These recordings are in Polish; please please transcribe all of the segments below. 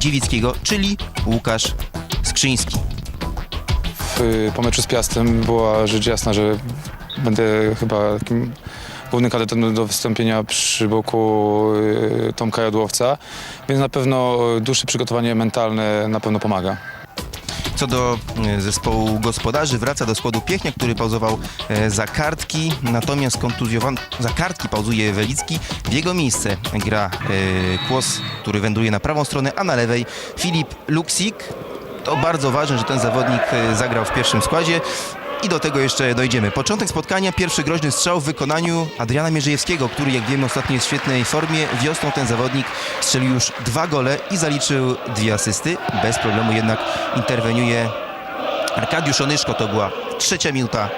Dziewickiego, czyli Łukasz Skrzyński. W, po meczu z Piastem była rzecz jasna, że będę chyba takim głównym do wystąpienia przy boku y, Tomka Jadłowca, więc na pewno dłuższe przygotowanie mentalne na pewno pomaga. Co do e, zespołu gospodarzy, wraca do składu Piechnia, który pauzował e, za kartki, natomiast kontuzjowany, za kartki pauzuje Welicki. W jego miejsce gra e, Kłos, który wędruje na prawą stronę, a na lewej Filip Luksik. To bardzo ważne, że ten zawodnik zagrał w pierwszym składzie. I do tego jeszcze dojdziemy. Początek spotkania, pierwszy groźny strzał w wykonaniu Adriana Mierzejewskiego, który jak wiemy ostatnio jest w świetnej formie. Wiosną ten zawodnik strzelił już dwa gole i zaliczył dwie asysty. Bez problemu jednak interweniuje Arkadiusz Onyszko. To była trzecia minuta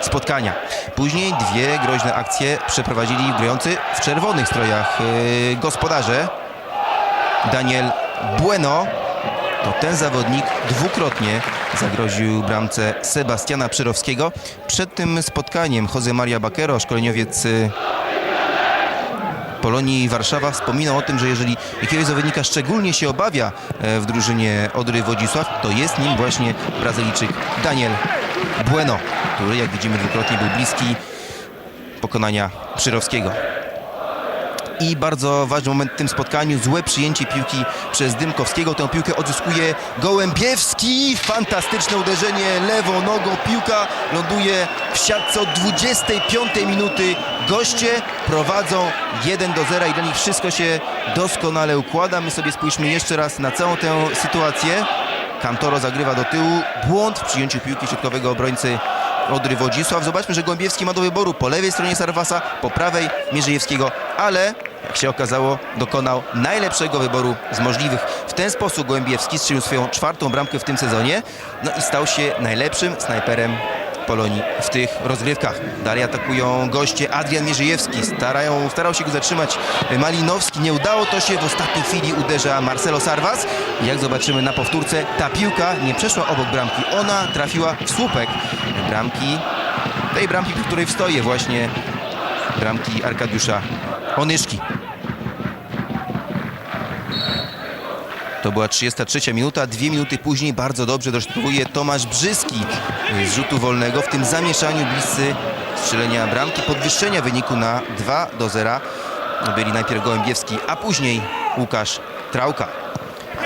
spotkania. Później dwie groźne akcje przeprowadzili grający w czerwonych strojach yy, gospodarze. Daniel Bueno to ten zawodnik dwukrotnie zagroził bramce Sebastiana Przyrowskiego. Przed tym spotkaniem Jose Maria Bakero, szkoleniowiec y, Polonii Warszawa wspominał o tym, że jeżeli jakiegoś zawodnika szczególnie się obawia e, w drużynie Odry Wodzisław, to jest nim właśnie Brazylijczyk Daniel Bueno, który jak widzimy dwukrotnie był bliski pokonania Przyrowskiego. I bardzo ważny moment w tym spotkaniu, złe przyjęcie piłki przez Dymkowskiego. Tę piłkę odzyskuje Gołębiewski. Fantastyczne uderzenie lewą nogą. Piłka ląduje w siatce od 25 minuty. Goście prowadzą 1 do 0 i dla nich wszystko się doskonale układa. My sobie spójrzmy jeszcze raz na całą tę sytuację. Kantoro zagrywa do tyłu. Błąd w przyjęciu piłki środkowego obrońcy Odry Wodzisław. Zobaczmy, że Gołębiewski ma do wyboru po lewej stronie Sarwasa, po prawej Mierzejewskiego, ale jak się okazało, dokonał najlepszego wyboru z możliwych. W ten sposób Gołębiewski strzelił swoją czwartą bramkę w tym sezonie, no i stał się najlepszym snajperem Polonii w tych rozgrywkach. Dalej atakują goście Adrian Mierzejewski. Starają, starał się go zatrzymać Malinowski. Nie udało to się. W ostatniej chwili uderza Marcelo Sarwas. Jak zobaczymy na powtórce, ta piłka nie przeszła obok bramki. Ona trafiła w słupek bramki, tej bramki, przy której wstoję właśnie bramki Arkadiusza Onyszki. To była 33 minuta. Dwie minuty później bardzo dobrze dośrodkowuje Tomasz Brzyski z rzutu wolnego. W tym zamieszaniu bliscy strzelenia bramki, podwyższenia wyniku na 2 do 0. Byli najpierw Gołębiewski, a później Łukasz Trauka.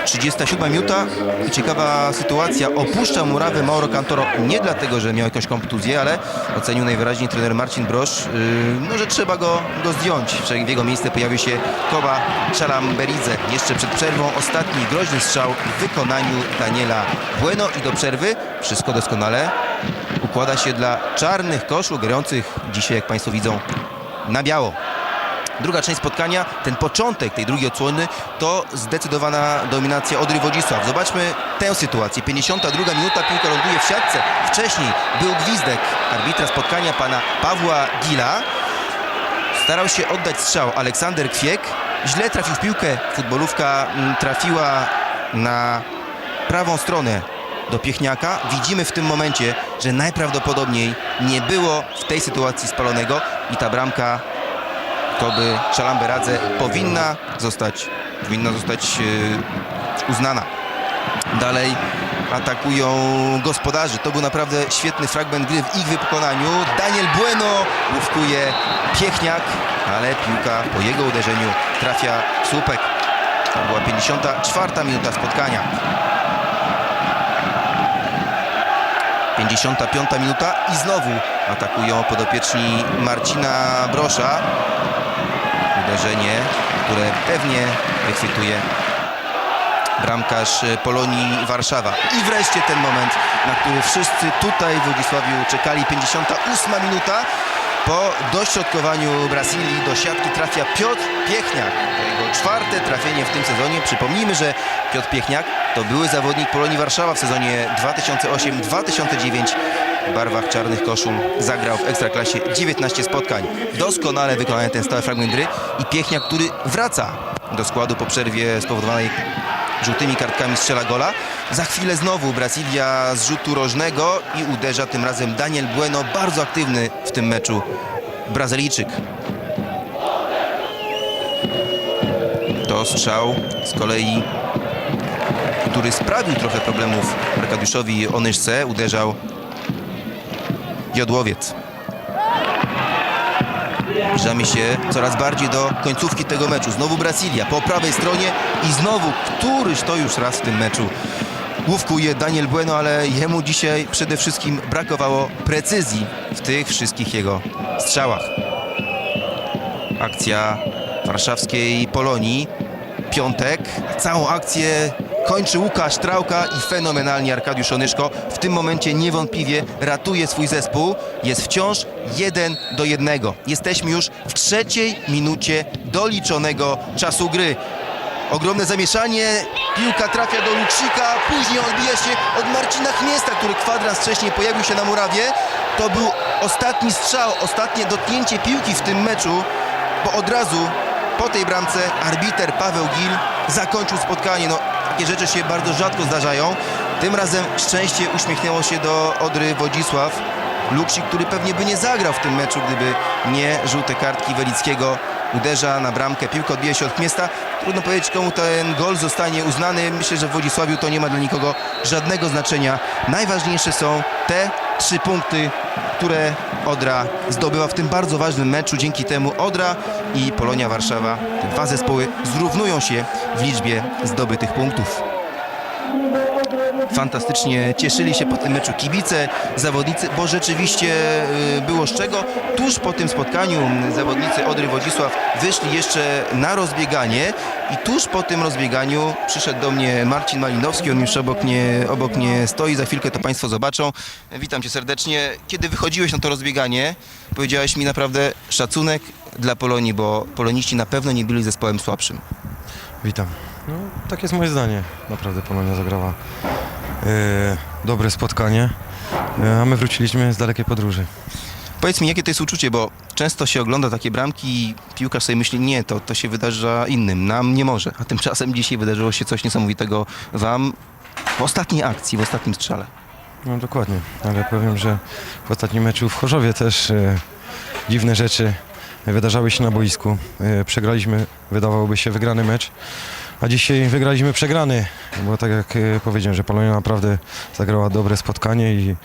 37 minuta i ciekawa sytuacja. Opuszcza murawę Mauro Cantoro nie dlatego, że miał jakąś kontuzję, ale ocenił najwyraźniej trener Marcin Brosz, yy, no, że trzeba go, go zdjąć. W jego miejsce pojawił się Koba Czalamberidze. Jeszcze przed przerwą ostatni groźny strzał w wykonaniu Daniela Bueno i do przerwy wszystko doskonale układa się dla czarnych koszul grających dzisiaj, jak Państwo widzą, na biało. Druga część spotkania, ten początek tej drugiej odsłony to zdecydowana dominacja Odry Wodzisław. Zobaczmy tę sytuację. 52 minuta, piłka ląduje w siatce. Wcześniej był gwizdek arbitra spotkania pana Pawła Gila. Starał się oddać strzał Aleksander Kwiek. Źle trafił w piłkę. Futbolówka mm, trafiła na prawą stronę do Piechniaka. Widzimy w tym momencie, że najprawdopodobniej nie było w tej sytuacji spalonego i ta bramka Koby Szalamberadze powinna zostać, powinna zostać e, uznana. Dalej atakują gospodarzy. To był naprawdę świetny fragment gry w ich wykonaniu. Daniel Bueno łówkuje Piechniak, ale piłka po jego uderzeniu trafia w słupek. To była 54 minuta spotkania. 55 minuta i znowu atakują podopieczni Marcina Brosza. Uderzenie, które pewnie wychwytuje bramkarz Polonii Warszawa. I wreszcie ten moment, na który wszyscy tutaj w Włodzisławiu czekali. 58 minuta. Po dośrodkowaniu Brazylii do siatki trafia Piotr Piechniak. To jego czwarte trafienie w tym sezonie. Przypomnijmy, że Piotr Piechniak to były zawodnik Polonii Warszawa w sezonie 2008-2009 w barwach czarnych koszul zagrał w Ekstraklasie 19 spotkań. Doskonale wykonany ten stały fragment gry i Piechniak, który wraca do składu po przerwie spowodowanej żółtymi kartkami strzela gola. Za chwilę znowu Brazylia z rzutu rożnego i uderza tym razem Daniel Bueno, bardzo aktywny w tym meczu Brazylijczyk. To strzał z kolei który sprawił trochę problemów Arkadiuszowi Onyszce, uderzał Jodłowiec. Zbliżamy się coraz bardziej do końcówki tego meczu. Znowu Brazylia po prawej stronie i znowu któryś to już raz w tym meczu główkuje Daniel Bueno, ale jemu dzisiaj przede wszystkim brakowało precyzji w tych wszystkich jego strzałach. Akcja warszawskiej Polonii. Piątek. Całą akcję kończy Łukasz Trałka i fenomenalnie Arkadiusz Onyszko. W tym momencie niewątpliwie ratuje swój zespół. Jest wciąż 1 do 1. Jesteśmy już w trzeciej minucie doliczonego czasu gry. Ogromne zamieszanie, piłka trafia do Luksika, później odbija się od Marcina Chmiesta, który kwadrans wcześniej pojawił się na murawie. To był ostatni strzał, ostatnie dotknięcie piłki w tym meczu, bo od razu po tej bramce arbiter Paweł Gil zakończył spotkanie. No, takie rzeczy się bardzo rzadko zdarzają. Tym razem szczęście uśmiechnęło się do Odry Wodzisław. Luksik, który pewnie by nie zagrał w tym meczu, gdyby nie żółte kartki Welickiego. Uderza na bramkę, piłka odbija się od Chmiesta. Trudno powiedzieć, komu ten gol zostanie uznany. Myślę, że w Wodzisławiu to nie ma dla nikogo żadnego znaczenia. Najważniejsze są te trzy punkty, które Odra zdobyła w tym bardzo ważnym meczu. Dzięki temu Odra i Polonia Warszawa, te dwa zespoły zrównują się w liczbie zdobytych punktów. Fantastycznie cieszyli się po tym meczu kibice, zawodnicy, bo rzeczywiście y, było z czego. Tuż po tym spotkaniu m, zawodnicy Odry Wodzisław wyszli jeszcze na rozbieganie i tuż po tym rozbieganiu przyszedł do mnie Marcin Malinowski, on już obok mnie, obok mnie stoi, za chwilkę to Państwo zobaczą. Witam Cię serdecznie. Kiedy wychodziłeś na to rozbieganie, powiedziałeś mi naprawdę szacunek dla Polonii, bo poloniści na pewno nie byli zespołem słabszym. Witam. No, tak jest moje zdanie. Naprawdę Polonia zagrała dobre spotkanie, e, a my wróciliśmy z dalekiej podróży. Powiedz mi, jakie to jest uczucie, bo często się ogląda takie bramki i piłkarz sobie myśli, nie, to, to się wydarza innym, nam nie może. A tymczasem dzisiaj wydarzyło się coś niesamowitego wam w ostatniej akcji, w ostatnim strzale. No dokładnie, ale powiem, że w ostatnim meczu w Chorzowie też e, dziwne rzeczy wydarzały się na boisku. E, przegraliśmy, wydawałoby się, wygrany mecz, a dzisiaj wygraliśmy przegrany, bo tak jak e, powiedziałem, że Polonia naprawdę zagrała dobre spotkanie i,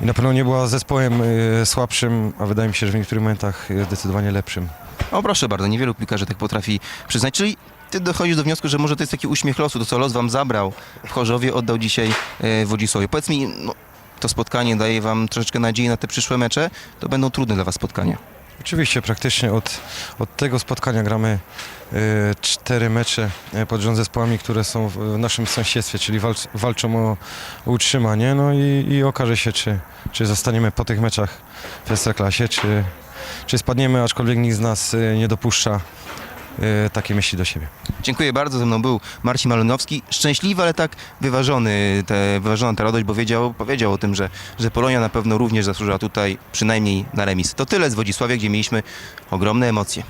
i na pewno nie była zespołem e, słabszym, a wydaje mi się, że w niektórych momentach e, zdecydowanie lepszym. O proszę bardzo, niewielu piłkarzy tak potrafi przyznać. Czyli ty dochodzisz do wniosku, że może to jest taki uśmiech losu, to co los wam zabrał w Chorzowie, oddał dzisiaj w Wodzisławie. Powiedz mi, no, to spotkanie daje wam troszeczkę nadziei na te przyszłe mecze, to będą trudne dla was spotkania. Oczywiście, praktycznie od, od tego spotkania gramy e, cztery mecze e, pod rząd zespołami, które są w, naszym sąsiedztwie, czyli walcz, walczą o, utrzymanie. No i, i okaże się, czy, czy zostaniemy po tych meczach w Ekstraklasie, czy, czy spadniemy, aczkolwiek nikt z nas e, nie dopuszcza e, takiej myśli do siebie. Dziękuję bardzo, ze mną był Marcin Malonowski. Szczęśliwy, ale tak wyważony, te, wyważona ta radość, bo wiedział, powiedział o tym, że, że Polonia na pewno również zasłużyła tutaj przynajmniej na remis. To tyle z Wodzisławia, gdzie mieliśmy ogromne emocje.